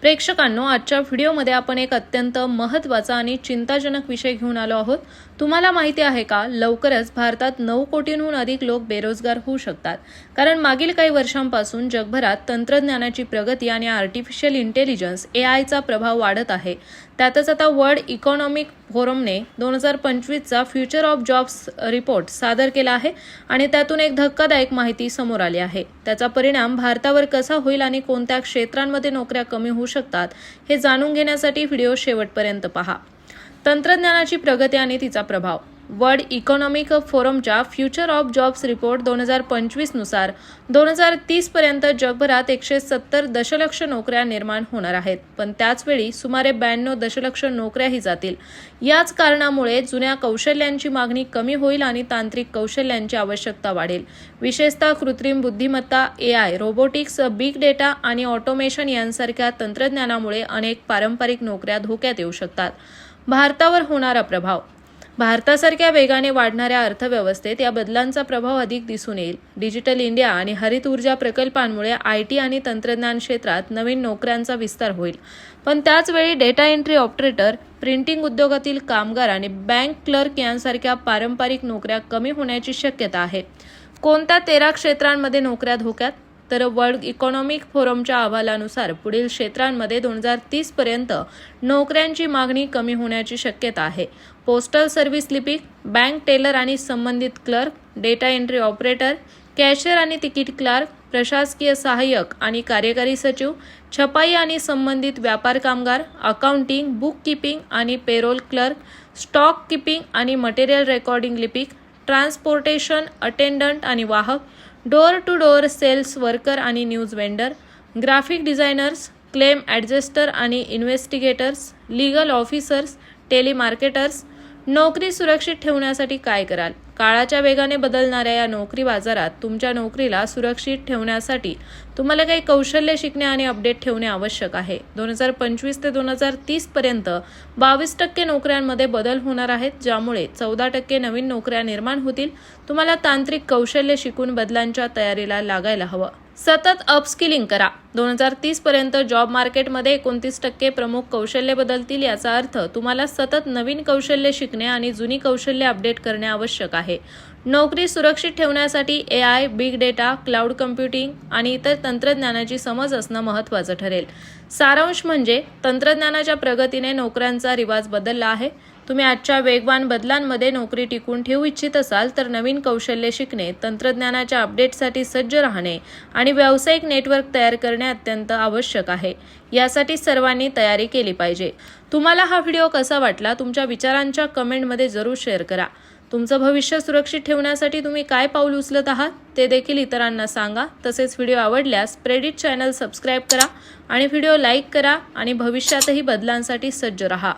प्रेक्षकांनो आजच्या व्हिडिओमध्ये आपण एक अत्यंत महत्त्वाचा आणि चिंताजनक विषय घेऊन आलो आहोत. तुम्हाला माहिती आहे का लवकरच भारतात नऊ कोटींहून अधिक लोक बेरोजगार होऊ शकतात. कारण मागील काही वर्षांपासून जगभरात तंत्रज्ञानाची प्रगती आणि आर्टिफिशियल इंटेलिजन्स ए आयचा प्रभाव वाढत आहे. त्यातच आता वर्ल्ड इकॉनॉमिक फोरमने दोन हजार पंचवीसचा फ्युचर ऑफ जॉब्स रिपोर्ट सादर केला आहे आणि त्यातून एक धक्कादायक माहिती समोर आली आहे. त्याचा परिणाम भारतावर कसा होईल आणि कोणत्या क्षेत्रांमध्ये नोकऱ्या कमी होऊ शकतात हे जाणून घेण्यासाठी व्हिडिओ शेवटपर्यंत पहा. तंत्रज्ञानाची प्रगती आणि तिचा प्रभाव. वर्ल्ड इकॉनॉमिक फोरमच्या फ्युचर ऑफ जॉब्स रिपोर्ट दोन हजार पंचवीसनुसार दोन हजार तीसपर्यंत जगभरात एकशे सत्तर दशलक्ष नोकऱ्या निर्माण होणार आहेत. पण त्याचवेळी सुमारे ब्याण्णव दशलक्ष नोकऱ्याही जातील. याच कारणामुळे जुन्या कौशल्यांची मागणी कमी होईल आणि तांत्रिक कौशल्यांची आवश्यकता वाढेल. विशेषतः कृत्रिम बुद्धिमत्ता A I robotics big data आणि ऑटोमेशन यांसारख्या तंत्रज्ञानामुळे अनेक पारंपरिक नोकऱ्या धोक्यात येऊ शकतात. भारतावर होणारा प्रभाव भारतासारख्या वेगाने वाढणाऱ्या अर्थव्यवस्थेत या बदलांचा प्रभाव अधिक दिसून येईल. डिजिटल इंडिया आणि हरित ऊर्जा प्रकल्पांमुळे आय टी आणि तंत्रज्ञान क्षेत्रात नवीन नोकऱ्यांचा विस्तार होईल. पण त्याचवेळी डेटा एंट्री ऑपरेटर प्रिंटिंग उद्योगातील कामगार आणि बँक क्लर्क यांसारख्या पारंपरिक नोकऱ्या कमी होण्याची शक्यता आहे. कोणत्या तेरा क्षेत्रांमध्ये नोकऱ्या धोक्यात? तर वर्ल्ड इकॉनॉमिक फोरमच्या अहवालानुसार पुढील क्षेत्रांमध्ये दोन हजार तीसपर्यंत नोकऱ्यांची मागणी कमी होण्याची शक्यता आहे. पोस्टल सर्व्हिस लिपिक बँक टेलर आणि संबंधित clerk data entry operator cashier आणि तिकीट क्लार्क प्रशासकीय सहाय्यक आणि कार्यकारी सचिव छपाई आणि संबंधित व्यापार कामगार अकाउंटिंग बुक किपिंग आणि पेरोल क्लर्क स्टॉक किपिंग आणि मटेरियल रेकॉर्डिंग लिपिक ट्रान्सपोर्टेशन अटेंडंट आणि वाहक door to door sales worker आणि news vendor graphic designers claim adjuster आणि इन्व्हेस्टिगेटर्स लीगल ऑफिसर्स टेलिमार्केटर्स नोकरी सुरक्षित ठेवण्यासाठी काय कराल? काळाच्या वेगाने बदलणाऱ्या या नोकरी बाजारात तुमच्या नोकरीला सुरक्षित ठेवण्यासाठी तुम्हाला काही कौशल्य शिकणे आणि अपडेट ठेवणे आवश्यक आहे. दोन हजार पंचवीस ते दोन हजार तीसपर्यंत बावीस टक्के नोकऱ्यांमध्ये बदल होणार आहेत ज्यामुळे चौदा टक्के नवीन नोकऱ्या निर्माण होतील. तुम्हाला तांत्रिक कौशल्य शिकून बदलांच्या तयारीला लागायला हवं. सतत अपस्किलिंग करा. दोन हजार तीसपर्यंत जॉब मार्केटमध्ये एकोणतीस टक्के प्रमुख कौशल्य बदलतील याचा अर्थ तुम्हाला सतत नवीन कौशल्य शिकणे आणि जुनी कौशल्य अपडेट करणे आवश्यक आहे. नोकरी सुरक्षित ठेवण्यासाठी A I big data cloud computing आणि इतर तंत्रज्ञानाची समज असणं महत्त्वाचं ठरेल. सारांश म्हणजे तंत्रज्ञानाच्या प्रगतीने नोकऱ्यांचा रिवाज बदलला आहे. तुम्ही आजच्या वेगवान बदलांमध्ये नोकरी टिकून ठेवू इच्छित असाल तर नवीन कौशल्य शिकणे तंत्रज्ञानाच्या अपडेटसाठी सज्ज राहणे आणि व्यावसायिक नेटवर्क तयार करणे अत्यंत आवश्यक आहे. यासाठी सर्वांनी तयारी केली पाहिजे. तुम्हाला हा व्हिडिओ कसा वाटला? तुमच्या विचारांच्या कमेंटमध्ये जरूर शेअर करा. तुमचं भविष्य सुरक्षित ठेवण्यासाठी तुम्ही काय पाऊल उचलत आहात? ते देखील इतरांना सांगा. तसेच व्हिडिओ आवडल्यास प्रेडिट चॅनल सबस्क्राईब करा आणि व्हिडिओ लाईक करा आणि भविष्यातही बदलांसाठी सज्ज रहा.